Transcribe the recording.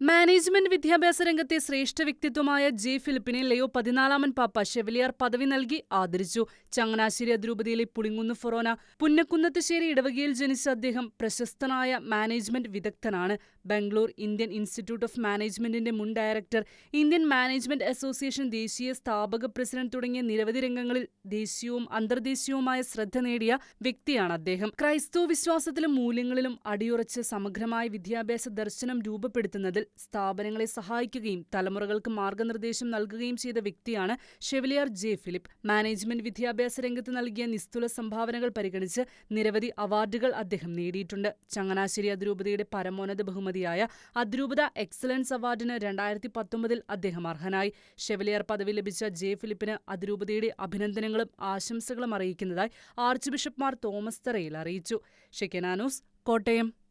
Management വിദ്യാഭ്യാസ രംഗത്തെ ശ്രേഷ്ഠ വ്യക്തിത്വമായ J ഫിലിപ്പിനെ Leo പതിനാലാമൻ പാപ്പ ഷെവലിയാർ പദവി നൽകി ആദരിച്ചു. ചങ്ങനാശ്ശേരി അതിരൂപതയിലെ പുളിങ്ങുന്ന് ഫൊറോന പുന്നക്കുന്നത്തുശ്ശേരി ഇടവകയിൽ ജനിച്ച അദ്ദേഹം പ്രശസ്തനായ മാനേജ്മെന്റ് വിദഗ്ധനാണ്. ബംഗളൂർ ഇന്ത്യൻ ഇൻസ്റ്റിറ്റ്യൂട്ട് ഓഫ് മാനേജ്മെന്റിന്റെ മുൻ ഡയറക്ടർ ഇന്ത്യൻ മാനേജ്മെന്റ് അസോസിയേഷൻ ദേശീയ സ്ഥാപക പ്രസിഡന്റ് തുടങ്ങിയ നിരവധി രംഗങ്ങളിൽ ദേശീയവും അന്തർദേശീയവുമായ ശ്രദ്ധ നേടിയ വ്യക്തിയാണ് അദ്ദേഹം. ക്രൈസ്തവ വിശ്വാസത്തിലും മൂല്യങ്ങളിലും അടിയുറച്ച് സമഗ്രമായ വിദ്യാഭ്യാസ ദർശനം രൂപപ്പെടുത്തുന്നതിൽ സ്ഥാപനങ്ങളെ സഹായിക്കുകയും തലമുറകൾക്ക് മാർഗനിർദ്ദേശം നൽകുകയും ചെയ്ത വ്യക്തിയാണ് ഷെവലിയാർ ജെ ഫിലിപ്പ്. മാനേജ്മെന്റ് വിദ്യാഭ്യാസ രംഗത്ത് നൽകിയ നിസ്തുല സംഭാവനകൾ പരിഗണിച്ച് നിരവധി അവാർഡുകൾ അദ്ദേഹം നേടിയിട്ടുണ്ട്. ചങ്ങനാശ്ശേരി അതിരൂപതയുടെ പരമോന്നത ബഹുമതിയായ അതിരൂപത എക്സലൻസ് അവാർഡിന് രണ്ടായിരത്തി പത്തൊമ്പതിൽ അദ്ദേഹം അർഹനായി. ഷെവലിയർ പദവി ലഭിച്ച ജെ ഫിലിപ്പിന് അതിരൂപതയുടെ അഭിനന്ദനങ്ങളും ആശംസകളും അറിയിക്കുന്നതായി ആർച്ച് ബിഷപ്പ്മാർ തോമസ് തെറയിൽ അറിയിച്ചു. ഷെക്കനാനൂസ് കോട്ടയം.